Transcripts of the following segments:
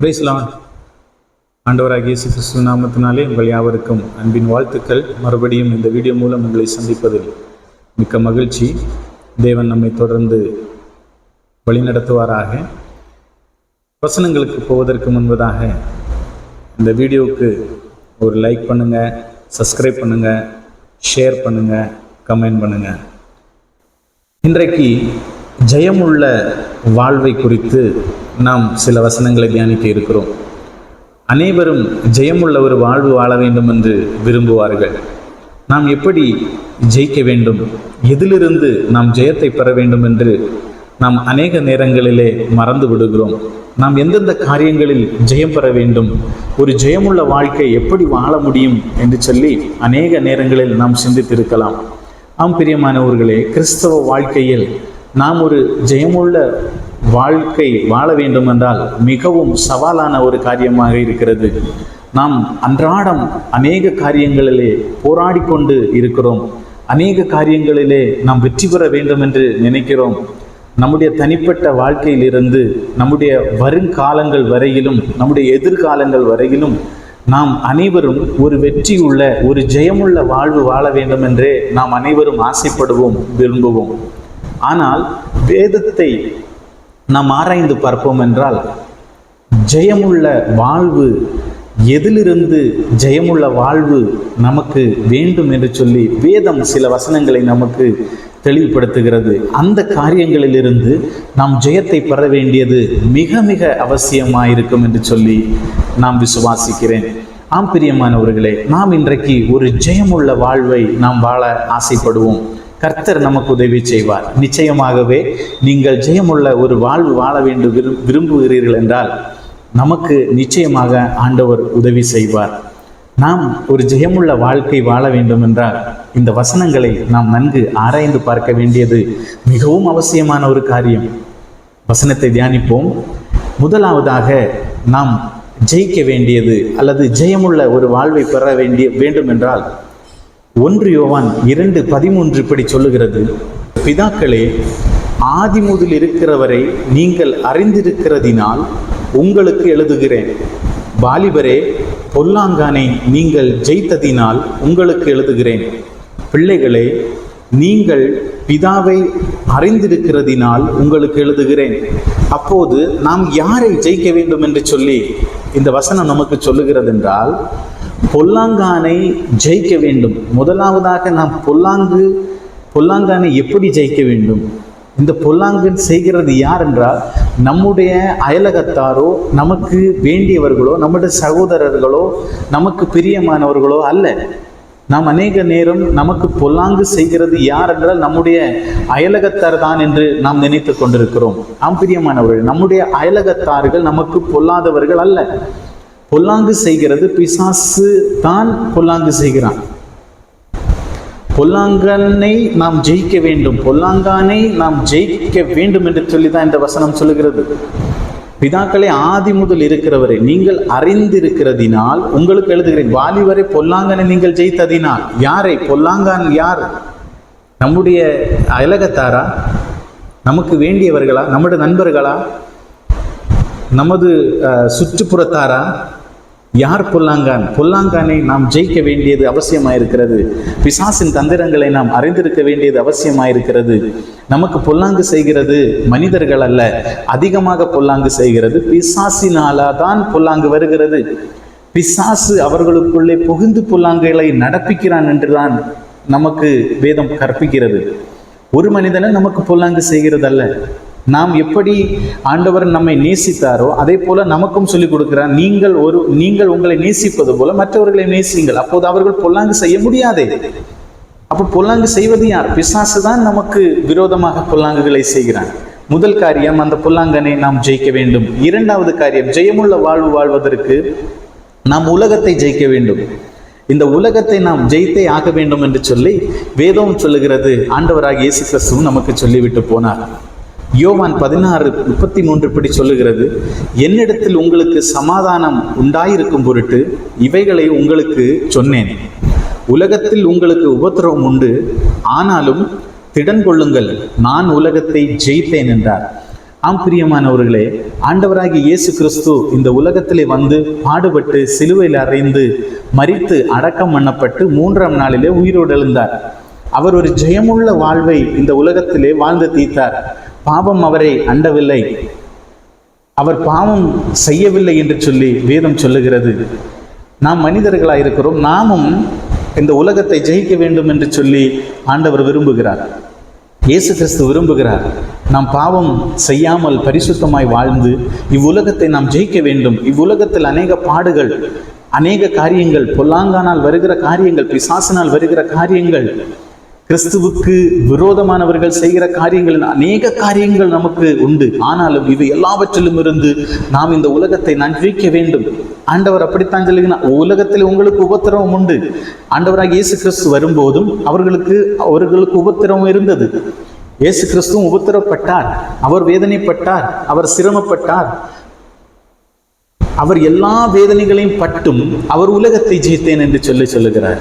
பிரைஸ்லான் ஆண்டவராகிய இயேசு கிறிஸ்து நாமத்தினாலே உங்கள் யாவருக்கும் அன்பின் வாழ்த்துக்கள். மறுபடியும் இந்த வீடியோ மூலம் உங்களை சந்திப்பதில் மிக்க மகிழ்ச்சி. தேவன் நம்மை தொடர்ந்து வழிநடத்துவாராக. வசனங்களுக்கு போவதற்கு முன்பதாக இந்த வீடியோவுக்கு ஒரு லைக் பண்ணுங்கள் சப்ஸ்கிரைப் பண்ணுங்கள் ஷேர் பண்ணுங்கள் கமெண்ட் பண்ணுங்கள் இன்றைக்கு ஜெயமுள்ள வாழ்வை குறித்து நாம் சில வசனங்களை தியானிக்க இருக்கிறோம். அனைவரும் ஜெயமுள்ள ஒரு வாழ்வு வாழ வேண்டும் என்று விரும்புவார்கள். நாம் எப்படி ஜெயிக்க வேண்டும்? எதிலிருந்து நாம் ஜெயத்தை பெற வேண்டும் என்று நாம் அநேக நேரங்களிலே மறந்து விடுகிறோம். நாம் எந்தெந்த காரியங்களில் ஜெயம் பெற வேண்டும்? ஒரு ஜெயமுள்ள வாழ்க்கை எப்படி வாழ முடியும் என்று சொல்லி அநேக நேரங்களில் நாம் சிந்தித்திருக்கலாம். ஆம் பிரியமானவர்களே கிறிஸ்தவ வாழ்க்கையில் நாம் ஒரு ஜெயமுள்ள வாழ்க்கை வாழ வேண்டும் என்றால் மிகவும் சவாலான ஒரு காரியமாக இருக்கிறது. நாம் அன்றாடம் அநேக காரியங்களிலே போராடி கொண்டு இருக்கிறோம். அநேக காரியங்களிலே நாம் வெற்றி பெற வேண்டும் என்று நினைக்கிறோம். நம்முடைய தனிப்பட்ட வாழ்க்கையிலிருந்து நம்முடைய வருங்காலங்கள் வரையிலும் நம்முடைய எதிர்காலங்கள் வரையிலும் நாம் அனைவரும் ஒரு வெற்றியுள்ள ஒரு ஜெயமுள்ள வாழ்வு வாழ வேண்டும் என்றே நாம் அனைவரும் ஆசைப்படுவோம் விரும்புவோம். ஆனால் வேதத்தை நாம் ஆராய்ந்து பார்ப்போம் என்றால் ஜெயமுள்ள வாழ்வு எதிலிருந்து ஜெயமுள்ள வாழ்வு நமக்கு வேண்டும் என்று சொல்லி வேதம் சில வசனங்களை நமக்கு தெளிவுபடுத்துகிறது. அந்த காரியங்களிலிருந்து நாம் ஜெயத்தை பெற வேண்டியது மிக மிக அவசியமாயிருக்கும் என்று சொல்லி நாம் விசுவாசிக்கிறேன். ஆம் பிரியமானவர்களே நாம் இன்றைக்கு ஒரு ஜெயமுள்ள வாழ்வை நாம் வாழ ஆசைப்படுவோம். கர்த்தர் நமக்கு உதவி செய்வார். நிச்சயமாகவே நீங்கள் ஜெயமுள்ள ஒரு வாழ்வு வாழ வேண்டும் விரும் விரும்புகிறீர்கள் என்றால் நமக்கு நிச்சயமாக ஆண்டவர் உதவி செய்வார். நாம் ஒரு ஜெயமுள்ள வாழ்க்கை வாழ வேண்டும் என்றால் இந்த வசனங்களை நாம் நன்கு ஆராய்ந்து பார்க்க வேண்டியது மிகவும் அவசியமான ஒரு காரியம். வசனத்தை தியானிப்போம். முதலாவதாக நாம் ஜெயிக்க வேண்டியது அல்லது ஜெயமுள்ள ஒரு வாழ்வை பெற வேண்டிய வேண்டும் என்றால் ஒன்று யோவான் இரண்டு பதிமூன்று இப்படி சொல்லுகிறது. பிதாக்களே ஆதி முதல் இருக்கிறவரை நீங்கள் அறிந்திருக்கிறதினால் உங்களுக்கு எழுதுகிறேன். வாலிபரே பொல்லாங்கானை நீங்கள் ஜெயித்ததினால் உங்களுக்கு எழுதுகிறேன். பிள்ளைகளே நீங்கள் பிதாவை அறிந்திருக்கிறதினால் உங்களுக்கு எழுதுகிறேன். அப்போது நாம் யாரை ஜெயிக்க வேண்டும் என்று சொல்லி இந்த வசனம் நமக்கு சொல்லுகிறது என்றால் பொல்லாங்கானை ஜெயிக்க வேண்டும். முதலாவதாக நாம் பொல்லாங்கு பொல்லாங்கானை எப்படி ஜெயிக்க வேண்டும்? இந்த பொல்லாங்கன் செய்கிறது யார் என்றால் நம்முடைய அயலகத்தாரோ நமக்கு வேண்டியவர்களோ நம்முடைய சகோதரர்களோ நமக்கு பிரியமானவர்களோ அல்ல. நாம் அநேக நேரம் நமக்கு பொல்லாங்கு செய்கிறது யார் என்றால் நம்முடைய அயலகத்தார் தான் என்று நாம் நினைத்து கொண்டிருக்கிறோம். நாம் பிரியமானவர்கள் நம்முடைய அயலகத்தார்கள் நமக்கு பொல்லாதவர்கள் அல்ல. பொல்லாங்கு செய்கிறது பிசாசு தான் பொல்லாங்கு செய்கிறான். பொல்லாங்கனை நாம் ஜெயிக்க வேண்டும். பொல்லாங்கானை நாம் ஜெயிக்க வேண்டும் என்று சொல்லி தான் இந்த வசனம் சொல்லுகிறது. பிதாக்களே ஆதி முதல் இருக்கிறவரை நீங்கள் அறிந்திருக்கிறதினால் உங்களுக்கு எழுதுகிறேன் வாலிபரை பொல்லாங்கனை நீங்கள் ஜெயித்ததினால். யாரை? பொல்லாங்கான் யார்? நம்முடைய அயலகத்தாரா? நமக்கு வேண்டியவர்களா? நம்முடைய நண்பர்களா? நமது சுற்றுப்புறத்தாரா? யார் பொல்லாங்கான்? பொல்லாங்கானை நாம் ஜெயிக்க வேண்டியது அவசியமாயிருக்கிறது. பிசாசின் தந்திரங்களை நாம் அறிந்திருக்க வேண்டியது அவசியமாயிருக்கிறது. நமக்கு பொல்லாங்கு செய்கிறது மனிதர்கள் அல்ல அதிகமாக பொல்லாங்கு செய்கிறது பிசாசினாலா தான் பொல்லாங்கு வருகிறது. பிசாசு அவர்களுக்குள்ளே புகுந்து பொல்லாங்குகளை நடப்பிக்கிறான் என்றுதான் நமக்கு வேதம் கற்பிக்கிறது. ஒரு மனிதனை நமக்கு பொல்லாங்கு செய்கிறது அல்ல நாம் எப்படி ஆண்டவர் நம்மை நேசித்தாரோ அதே போல நமக்கும் சொல்லிக் கொடுக்கிறார் நீங்கள் ஒரு நீங்கள் உங்களை நேசிப்பது போல மற்றவர்களை நேசிங்கள் அப்போது அவர்கள் பொல்லாங்கு செய்ய முடியாதே. அப்போ பொல்லாங்கு செய்வது யார்? பிசாசு தான் நமக்கு விரோதமாக பொல்லாங்குகளை செய்கிறான். முதல் காரியம் அந்த பொல்லாங்கனை நாம் ஜெயிக்க வேண்டும். இரண்டாவது காரியம் ஜெயமுள்ள வாழ்வு வாழ்வதற்கு நாம் உலகத்தை ஜெயிக்க வேண்டும். இந்த உலகத்தை நாம் ஜெயித்தே ஆக வேண்டும் என்று சொல்லி வேதம் சொல்லுகிறது. ஆண்டவராக இயேசு கிறிஸ்துவும் நமக்கு சொல்லிவிட்டு போனார். யோவான் பதினாறு முப்பத்தி மூன்று படி சொல்லுகிறது. என்னிடத்தில் உங்களுக்கு சமாதானம் உண்டாயிருக்கும் பொருட்டு இவைகளை உங்களுக்கு சொன்னேன். உலகத்தில் உங்களுக்கு உபத்திரவம் உண்டு. ஆனாலும் திடன் கொள்ளுங்கள் நான் உலகத்தை ஜெயித்தேன் என்றார். ஆம் பிரியமானவர்களே ஆண்டவராகி இயேசு கிறிஸ்து இந்த உலகத்திலே வந்து பாடுபட்டு சிலுவையில் அறைந்து மறித்து அடக்கம் பண்ணப்பட்டு மூன்றாம் நாளிலே உயிரோடு எழுந்தார் அவர் ஒரு ஜெயமுள்ள வாழ்வை இந்த உலகத்திலே வாழ்ந்து தீர்த்தார். பாவம் அவரை அண்டவில்லை. அவர் பாவம் செய்யவில்லை என்று சொல்லி வேதம் சொல்லுகிறது. நாம் மனிதர்களாக இருக்கிறோம். நாமும் இந்த உலகத்தை ஜெயிக்க வேண்டும் என்று சொல்லி ஆண்டவர் விரும்புகிறார். இயேசு கிறிஸ்து விரும்புகிறார். நாம் பாவம் செய்யாமல் பரிசுத்தமாய் வாழ்ந்து இவ்வுலகத்தை நாம் ஜெயிக்க வேண்டும். இவ்வுலகத்தில் அநேக பாடுகள் அநேக காரியங்கள் பொல்லாங்கானால் வருகிற காரியங்கள் பிசாசினால் வருகிற காரியங்கள் கிறிஸ்துவுக்கு விரோதமானவர்கள் செய்கிற காரியங்கள் அநேக காரியங்கள் நமக்கு உண்டு. ஆனாலும் இவை எல்லாவற்றிலும் இருந்து நாம் இந்த உலகத்தை நன்றிக்க வேண்டும். ஆண்டவர் அப்படித்தான் சொல்லுகிறார். உலகத்தில் உங்களுக்கு உபத்திரவம் உண்டு. ஆண்டவராக இயேசு கிறிஸ்து வரும்போதும் அவர்களுக்கு அவர்களுக்கு உபத்திரவம் இருந்தது. இயேசு கிறிஸ்துவும் உபத்திரப்பட்டார் அவர் வேதனைப்பட்டார். அவர் சிரமப்பட்டார். அவர் எல்லா வேதனைகளையும் பட்டும் அவர் உலகத்தை ஜெயித்தேன் என்று சொல்லி சொல்லுகிறார்.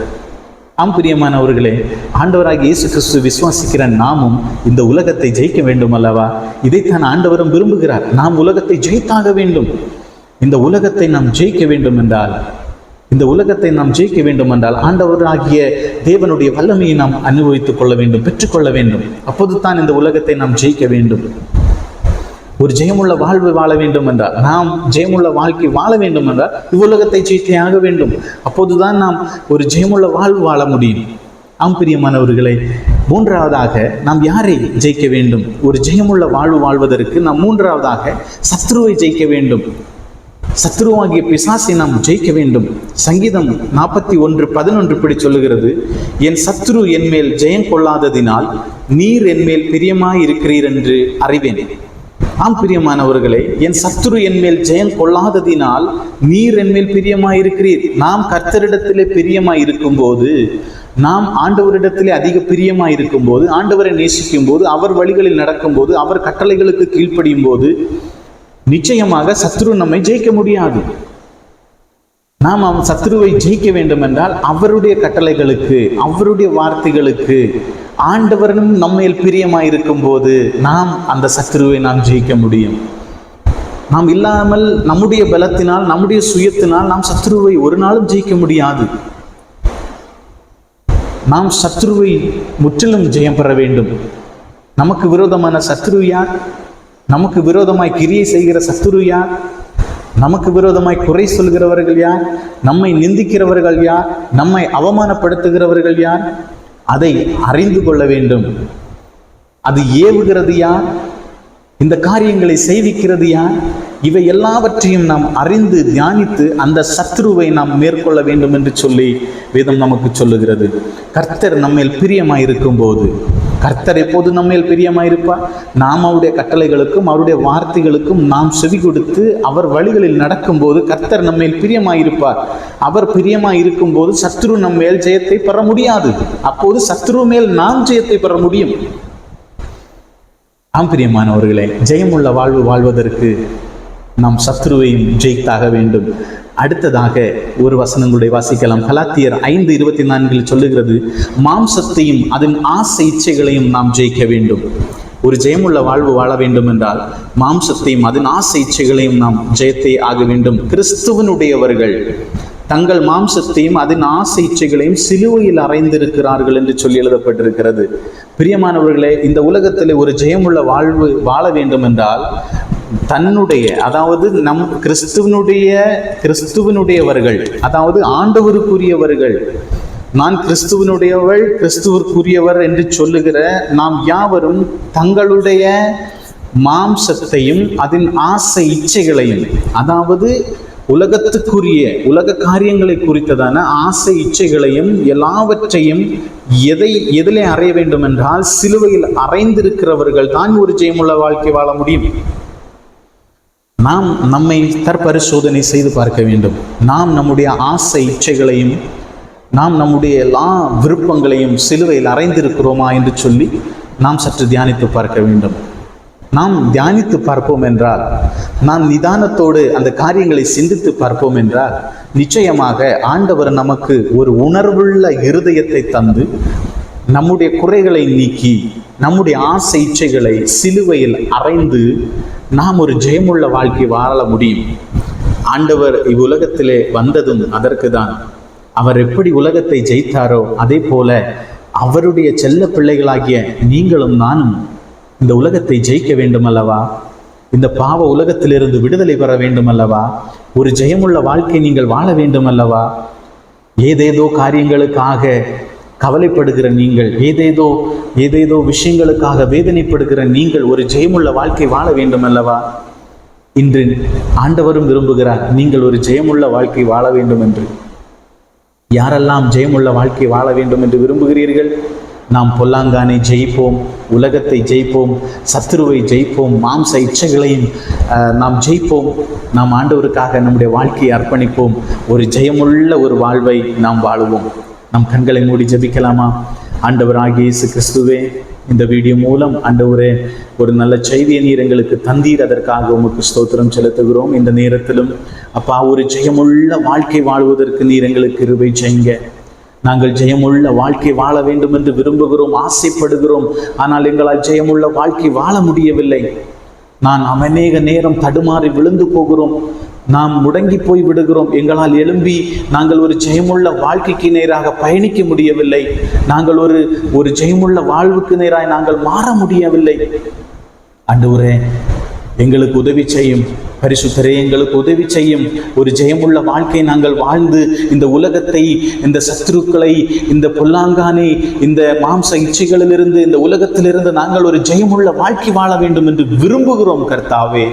ஆம் பிரியமானவர்களே ஆண்டவராக இயேசு கிறிஸ்து விசுவாசிக்கிற நாமும் இந்த உலகத்தை ஜெயிக்க வேண்டும் அல்லவா இதைத்தான் ஆண்டவரும் விரும்புகிறார். நாம் உலகத்தை ஜெயித்தாக வேண்டும். இந்த உலகத்தை நாம் ஜெயிக்க வேண்டும் என்றால் இந்த உலகத்தை நாம் ஜெயிக்க வேண்டும் என்றால் ஆண்டவராகிய தேவனுடைய வல்லமையை நாம் அனுபவித்துக் கொள்ள வேண்டும் பெற்றுக்கொள்ள வேண்டும். அப்போது தான் இந்த உலகத்தை நாம் ஜெயிக்க வேண்டும். ஒரு ஜெயமுள்ள வாழ்வு வாழ வேண்டும் என்றால் நாம் ஜெயமுள்ள வாழ்க்கை வாழ வேண்டும் என்றால் இவ்வுலகத்தை ஜெயித்தே ஆக வேண்டும். அப்போதுதான் நாம் ஒரு ஜெயமுள்ள வாழ்வு வாழ முடியும். ஆம் பிரியமானவர்களை மூன்றாவதாக நாம் யாரை ஜெயிக்க வேண்டும்? ஒரு ஜெயமுள்ள வாழ்வு வாழ்வதற்கு நாம் மூன்றாவதாக சத்ருவை ஜெயிக்க வேண்டும். சத்ருவாகிய பிசாசை நாம் ஜெயிக்க வேண்டும். சங்கீதம் நாற்பத்தி ஒன்று பதினொன்று இப்படி சொல்லுகிறது. என் சத்ரு என்மேல் ஜெயம் கொள்ளாததினால் நீர் என்மேல் பிரியமாய் இருக்கிறீர் என்று அறிவேன். ஆம் பிரியமானவர்களே என் சத்துரு என்மேல் ஜெயம் கொள்ளாததினால் நீர் என்மேல் பிரியமாய் இருக்கிறீர் நாம் கர்த்தரிடத்திலே பிரியமாய் இருக்கும்போது நாம் ஆண்டவரிடத்திலே அதிக பிரியமாக இருக்கும்போது ஆண்டவரை நேசிக்கும் போது அவர் வழிகளில் நடக்கும்போது அவர் கட்டளைகளுக்கு கீழ்ப்படியும் போது நிச்சயமாக சத்ரு நம்மை ஜெயிக்க முடியாது. நாம் அவன் சத்ருவை ஜெயிக்க வேண்டும் என்றால் அவருடைய கட்டளைகளுக்கு அவருடைய வார்த்தைகளுக்கு ஆண்டவரும் நம்மையில் பிரியமாக இருக்கும் போது நாம் அந்த சத்ருவை நாம் ஜெயிக்க முடியும். நாம் இல்லாமல் நம்முடைய பலத்தினால் நம்முடைய சுயத்தினால் நாம் சத்ருவை ஒரு நாளும் ஜெயிக்க முடியாது. நாம் சத்ருவை முற்றிலும் ஜெயம் பெற வேண்டும். நமக்கு விரோதமான சத்ரு யார்? நமக்கு விரோதமாய் கிரியை செய்கிற சத்ரு யார்? நமக்கு விரோதமாய் குறை சொல்கிறவர்கள் யார்? நம்மை நிந்திக்கிறவர்கள் யார்? நம்மை அவமானப்படுத்துகிறவர்கள் யார்? அதை அறிந்து கொள்ள வேண்டும். அது ஏவுகிறது யார்? இந்த காரியங்களை செய்விக்கிறது யார்? இவை எல்லாவற்றையும் நாம் அறிந்து தியானித்து அந்த சத்ருவை நாம் மேற்கொள்ள வேண்டும் என்று சொல்லி வேதம் நமக்கு சொல்லுகிறது. கர்த்தர் நம்மேல் பிரியமாயிருக்கும் இருக்கும்போது கர்த்தர் எப்போது நம்மேல் பிரியமாயிருப்பார்? நாம் அவருடைய கட்டளைகளுக்கும் அவருடைய வார்த்தைகளுக்கும் நாம் செவி கொடுத்து அவர் வழிகளில் நடக்கும்போது கர்த்தர் நம்மேல் பிரியமாயிருப்பார். அவர் பிரியமாய் இருக்கும்போது சத்ரு நம்மேல் ஜெயத்தை பெற முடியாது. அப்போது சத்ரு மேல் நாம் ஜெயத்தை பெற முடியும். ஆம் பிரியமானவர்களே ஜெயமுள்ள வாழ்வு வாழ்வதற்கு நாம் சத்ருவையும் ஜெயித்தாக வேண்டும். அடுத்ததாக ஒரு வசனங்களுடைய வாசிக்கலாம். கலாத்தியர் ஐந்து இருபத்தி நான்கில் சொல்லுகிறது மாம்சத்தையும் அதன் ஆசை இச்சைகளையும் நாம் ஜெயிக்க வேண்டும். ஒரு ஜெயமுள்ள வாழ்வு வாழ வேண்டும் என்றால் மாம்சத்தையும் அதன் ஆசை இச்சைகளையும் நாம் ஜெயத்தை ஆக வேண்டும். கிறிஸ்துவனுடையவர்கள் தங்கள் மாம்சத்தையும் அதன் ஆசை இச்சைகளையும் சிலுவையில் அறைந்திருக்கிறார்கள் என்று சொல்லி எழுதப்பட்டிருக்கிறது. பிரியமானவர்களே இந்த உலகத்தில் ஒரு ஜெயமுள்ள வாழ்வு வாழ வேண்டும் என்றால் தன்னுடைய அதாவது நம் கிறிஸ்துவனுடைய கிறிஸ்துவனுடையவர்கள் அதாவது ஆண்டவருக்குரியவர்கள் நான் கிறிஸ்துவனுடையவள் கிறிஸ்துவருக்குரியவர் என்று சொல்லுகிற நாம் யாவரும் தங்களுடைய மாம்சத்தையும் அதன் ஆசை இச்சைகளையும் அதாவது உலகத்துக்குரிய உலக காரியங்களை குறித்ததான ஆசை இச்சைகளையும் எல்லாவற்றையும் எதை எதிலே அறைய வேண்டும் என்றால் சிலுவையில் அறைந்திருக்கிறவர்கள் தான் ஒரு ஜெயமுள்ள வாழ்க்கை வாழ முடியும். நாம் நம்மை தற்பரிசோதனை செய்து பார்க்க வேண்டும். நாம் நம்முடைய ஆசை இச்சைகளையும் நாம் நம்முடைய எல்லா விருப்பங்களையும் சிலுவையில் அறைந்திருக்கிறோமா என்று சொல்லி நாம் சற்று தியானித்து பார்க்க வேண்டும். நாம் தியானித்து பார்ப்போம் என்றால் நாம் நிதானத்தோடு அந்த காரியங்களை சிந்தித்து பார்ப்போம் என்றால் நிச்சயமாக ஆண்டவர் நமக்கு ஒரு உணர்வுள்ள இருதயத்தை தந்து நம்முடைய குறைகளை நீக்கி நம்முடைய ஆசை இச்சைகளை சிலுவையில் அறைந்து நாம் ஒரு ஜெயமுள்ள வாழ்க்கை வாழ முடியும். ஆண்டவர் இவ்வுலகத்திலே வந்ததும் அதற்கு தான் அவர் எப்படி உலகத்தை ஜெயித்தாரோ அதே போல அவருடைய செல்ல பிள்ளைகளாகிய நீங்களும் நானும் இந்த உலகத்தை ஜெயிக்க வேண்டும் அல்லவா இந்த பாவ உலகத்திலிருந்து விடுதலை பெற வேண்டும் அல்லவா ஒரு ஜெயமுள்ள வாழ்க்கை நீங்கள் வாழ வேண்டும் அல்லவா ஏதேதோ காரியங்களுக்காக கவலைப்படுகிற நீங்கள் ஏதேதோ ஏதேதோ விஷயங்களுக்காக வேதனைப்படுகிற நீங்கள் ஒரு ஜெயமுள்ள வாழ்க்கை வாழ வேண்டும் அல்லவா இன்று ஆண்டவரும் விரும்புகிறார் நீங்கள் ஒரு ஜெயமுள்ள வாழ்க்கை வாழ வேண்டும் என்று யாரெல்லாம் ஜெயமுள்ள வாழ்க்கை வாழ வேண்டும் என்று விரும்புகிறீர்கள்? நாம் பொல்லாங்கானை ஜெயிப்போம் உலகத்தை ஜெயிப்போம் சத்துருவை ஜெயிப்போம் மாம்ச இச்சைகளையும் நாம் ஜெயிப்போம் நாம் ஆண்டவருக்காக நம்முடைய வாழ்க்கையை அர்ப்பணிப்போம் ஒரு ஜெயமுள்ள ஒரு வாழ்வை நாம் வாழுவோம். நம் கண்களை மூடி ஜபிக்கலாமா? ஆண்டவராகிய இயேசு கிறிஸ்துவே இந்த வீடியோ மூலம் ஆண்டவரே ஒரு நல்ல செய்தியை நீர் எங்களுக்கு தந்தீர். அதற்காக உமக்கு ஸ்தோத்திரம் செலுத்துகிறோம். இந்த நேரத்திலும் அப்பா ஒரு ஜெயமுள்ள வாழ்க்கை வாழ்வதற்கு நீர் எங்களுக்கு கிருபை செய்யுங்க. நாங்கள் ஜெயமுள்ள வாழ்க்கை வாழ வேண்டும் என்று விரும்புகிறோம் ஆசைப்படுகிறோம். ஆனால் எங்களால் ஜெயமுள்ள வாழ்க்கை வாழ முடியவில்லை. நான் அநேக நேரம் தடுமாறி விழுந்து போகிறோம். நாம் முடங்கி போய் விடுகிறோம். எங்களால் எழும்பி நாங்கள் ஒரு ஜெயமுள்ள வாழ்க்கைக்கு நேராக பயணிக்க முடியவில்லை. நாங்கள் ஒரு ஒரு ஜெயமுள்ள வாழ்வுக்கு நேராக நாங்கள் மாற முடியவில்லை. ஆண்டவரே எங்களுக்கு உதவி செய்யும். பரிசுத்தரே எங்களுக்கு உதவி செய்யும். ஒரு ஜெயமுள்ள வாழ்க்கை நாங்கள் வாழ்ந்து இந்த உலகத்தை இந்த சத்ருக்களை இந்த பொல்லாங்கானை இந்த மாம்ச இச்சைகளிலிருந்து இந்த உலகத்திலிருந்து நாங்கள் ஒரு ஜெயமுள்ள வாழ்க்கை வாழ வேண்டும் என்று விரும்புகிறோம் கர்த்தாவே.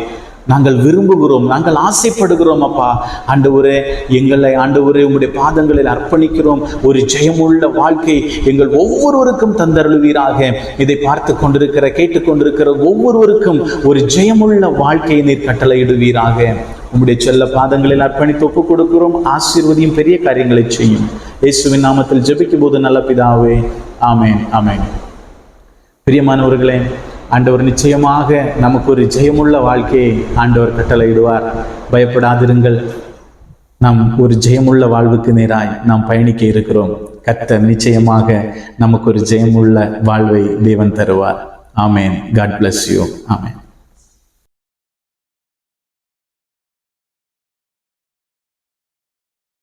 நாங்கள் விரும்புகிறோம் நாங்கள் ஆசைப்படுகிறோம் அப்பா. ஆண்டவரே எங்களை ஆண்டவரே உங்களுடைய பாதங்களில் அர்ப்பணிக்கிறோம். ஒரு ஜெயமுள்ள வாழ்க்கை எங்கள் ஒவ்வொருவருக்கும் தந்தருளுவீராக. இதை பார்த்து கொண்டிருக்கிற கேட்டுக்கொண்டிருக்கிற ஒவ்வொருவருக்கும் ஒரு ஜெயமுள்ள வாழ்க்கையை நீர் கட்டளையிடுவீராக. உங்களுடைய செல்ல பாதங்களில் அர்ப்பணித்து ஒப்புக் கொடுக்கிறோம். ஆசீர்வதியும் பெரிய காரியங்களை செய்யும். இயேசுவின் நாமத்தில் ஜபிக்கும் போது நல்ல பிதாவே. ஆமேன் ஆமேன். பிரியமானவர்களே ஆண்டவர் நிச்சயமாக நமக்கு ஒரு ஜெயமுள்ள வாழ்க்கையை ஆண்டவர் கட்டளையிடுவார். பயப்படாதிருங்கள். நாம் ஒரு ஜெயமுள்ள வாழ்வுக்கு நேராய் நாம் பயணிக்க இருக்கிறோம். கர்த்தர் நிச்சயமாக நமக்கு ஒரு ஜெயமுள்ள வாழ்வை தேவன் தருவார். ஆமேன். God bless you amen.